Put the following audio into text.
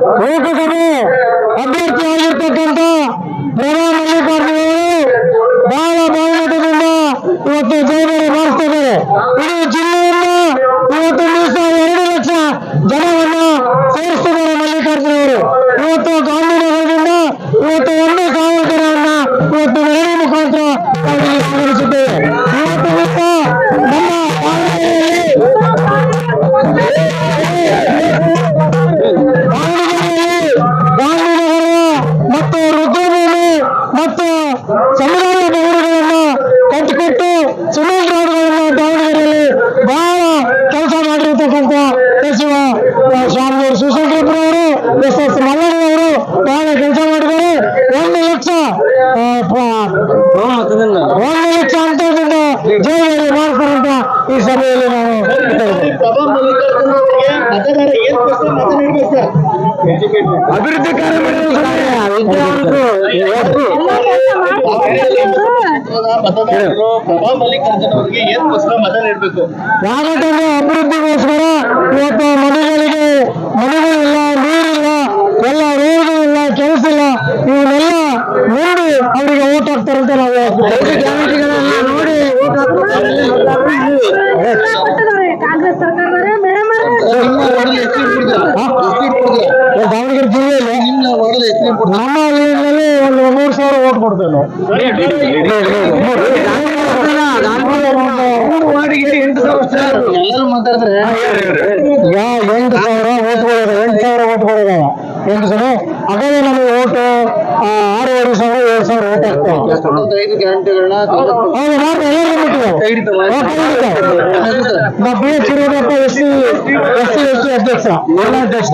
ಲೋಕಸಭೆ ಅಭ್ಯರ್ಥಿಯಾಗಿರ್ತಕ್ಕಂಥ ಪ್ರಭಾ ಮಲ್ಲಿಕಾರ್ಜುನ ಅವರು ಬಹಳ ಬಹುಮತದಿಂದ ಇವತ್ತು ಜಯಬೇರೆ ಮಾಡಿಸ್ತಾ ಇದ್ದಾರೆ ಇಡೀ ಜಿಲ್ಲೆಯನ್ನ ಇವತ್ತು ಮೀಸ ಎರಡು ಲಕ್ಷ ಜನವನ್ನ ಸೇರಿಸ್ತಿದ್ದಾರೆ ಮಲ್ಲಿಕಾರ್ಜುನ ಅವರು ಇವತ್ತು ಗಾಂಧಿನಗರದಿಂದ ಇವತ್ತು ಒಂದು ಸಾವಿರ ಜನವನ್ನ ಇವತ್ತು ಮೆರವಣಿಗೆ ಮುಖಾಂತರ ಕೆಲಸ ಮಾಡಿರ್ತಕ್ಕಂಥ ಸಚಿವ ಸ್ವಾಮಿಯವರು ಶಿವಶಂಕರಪ್ಪನವರು ಎಸ್ ಎಸ್ ಮಲ್ಲಣ್ಣವರು ಬಹಳ ಕೆಲಸ ಮಾಡಿದ್ದಾರೆ. ಒಂದು ಲಕ್ಷ ಒಂದು ಲಕ್ಷ ಅಂತದಿಂದ ಜೈಲಲ್ಲಿ ಮಾಡ್ತಾರಂತ ಈ ಸಭೆಯಲ್ಲಿ ನಾವು ಹೇಳ್ತೇವೆ. ಪ್ರಭಾ ಮಲ್ಲಿಕಾರ್ಜುನ ಅವರಿಗೆ ಮತದಾರ ಏನ್ ಪ್ರಶ್ನೆ ಮತ ನೀಡಬೇಕು ಸರ್ ಅಭಿವೃದ್ಧಿ ಕಾರ್ಯಗಳು ಮತದಾರರು ಪ್ರಭಾ ಮಲ್ಲಿಕಾರ್ಜುನ ಅವರಿಗೆ ಏನ್ ಪ್ರಶ್ನೆ ಮತ ನೀಡಬೇಕು? ಯಾಕಂತಂದ್ರೆ ಅಭಿವೃದ್ಧಿಗೋಸ್ಕರ ಇವತ್ತು ಮನೆಗಳಿಗೆ ಮನೆಗಳಿಲ್ಲ ನೀರಿಲ್ಲ ಎಲ್ಲ ರೋಗಗಳಿಲ್ಲ ಕೆಲಸ ಇಲ್ಲ. ಇವನ್ನೆಲ್ಲ ನೋಡಿ ಅವರಿಗೆ ಓಟ್ ಅಂತ ನಾವು ಗ್ಯಾರಂಟಿಗಳೆಲ್ಲ ಗ್ಯಾರಂಟಿಗಳನ್ನ ನೋಡಿ ಓಟ್ ಕಾಂಗ್ರೆಸ್ ಸರ್ಕಾರದವರೇ ಮೇಡಮ್ ದಾವಣಗೆರೆ ಜಿಲ್ಲೆಯಲ್ಲಿ ನಿಮ್ಮ ಮೂರು ಸಾವಿರ ಓಟ್ ಕೊಡ್ತೇವೆ ನಾವು. ಎಂಟು ಸಾವಿರ ಎಲ್ಲರೂ ಕೊಡೋದು ಎಂಟು ಸಾವಿರ ಓಟ್ಗಳಿದೆ ಎಂಟು ಸಾವಿರ ಓಟ್ಗಳಿದಾವೆ ಎಂಟು ಸಾವಿರ? ಅದೇ ನಮಗೆ ಓಟು ಆ, ಆರೂವರೆ ಸಾವಿರ ಏಳು ಸಾವಿರ ಓಟ್ ಎಲ್ಲರಿಗೂ B H Yediyurappa S C S C S T ಅಧ್ಯಕ್ಷ ಎಲ್ಲ ಅಧ್ಯಕ್ಷ